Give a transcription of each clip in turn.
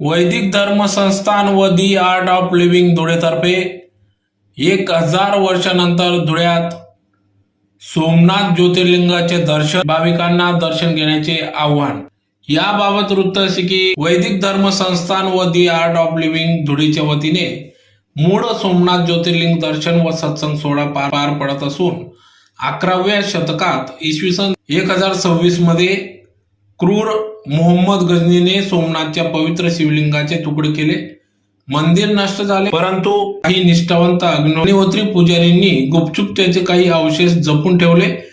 वैदिक धर्म संस्थान व the art of living धुळेतर्फे एक हजार वर्षानंतर धुळ्यात सोमनाथ ज्योतिर्लिंगाचे दर्शन भाविकांना दर्शन घेण्याचे आव्हान. याबाबत वृत्त असे की वैदिक धर्म संस्थान व दी आर्ट ऑफ लिव्हिंग धुळीच्या वतीने मूळ सोमनाथ ज्योतिर्लिंग दर्शन व सत्संग सोहळा पार पार पडत असून अकराव्या शतकात इसवी सन एक हजार सव्वीसमध्ये क्रूर मोहम्मद गजनीने सोमनाथच्या पवित्र शिवलिंगाचे तुकडे केले. मंदिर नष्ट झाले. परंतु काही निष्ठावंत अग्निहोत्री पुजारींनी गुपचूप त्याचे काही अवशेष जपून ठेवले.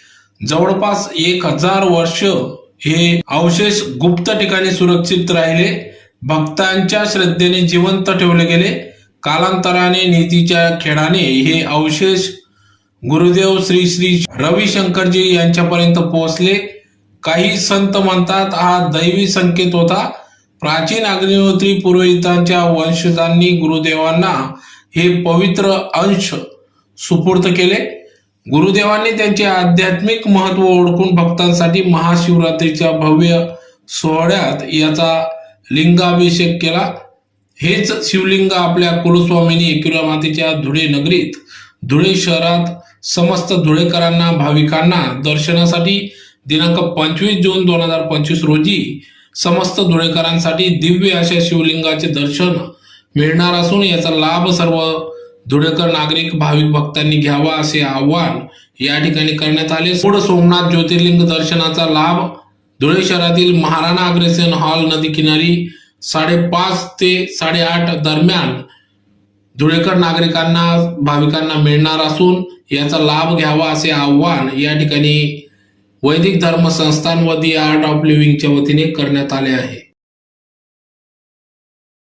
जवळपास एक हजार वर्ष हे अवशेष गुप्त ठिकाणी सुरक्षित राहिले. भक्तांच्या श्रद्धेने जिवंत ठेवले गेले. कालांतराने नीतीच्या खेळाने हे अवशेष गुरुदेव श्री श्री रविशंकरजी यांच्यापर्यंत पोहोचले. काही संत म्हणतात हा दैवी संकेत होता. प्राचीन अग्निहोत्री पुरोहितांच्या वंशजांनी गुरुदेवांना हे पवित्र अंश सुपूर्त केले. गुरुदेवांनी त्यांचे आध्यात्मिक महत्त्व ओळखून भक्तांसाठी महाशिवरात्रीच्या भव्य सोहळ्यात याचा लिंगाभिषेक केला. हेच शिवलिंग आपल्या कुलस्वामींनी एकविरा मातेच्या धुळे नगरीत धुळे शहरात समस्त धुळेकरांना भाविकांना दर्शनासाठी दिनांक पंचवीस जून दोन हजार पंचवीस रोजी समस्त धुळेकरांसाठी दिव्य अशा शिवलिंगाचे दर्शन मिळणार असून याचा लाभ सर्व धुळेकर नागरिक भाविक भक्तांनी घ्यावा असे आव्हान या ठिकाणी करण्यात आले. पुढे सोमनाथ ज्योतिर्लिंग दर्शनाचा लाभ धुळे शहरातील महाराणा अग्रेसन हॉल नदी किनारी साडेपाच ते साडेआठ दरम्यान धुळेकर नागरिकांना भाविकांना मिळणार असून याचा लाभ घ्यावा असे आव्हान या ठिकाणी वैदिक धर्म संस्थान व दी आर्ट ऑफ लिव्हिंगच्या वतीने करण्यात आले आहे.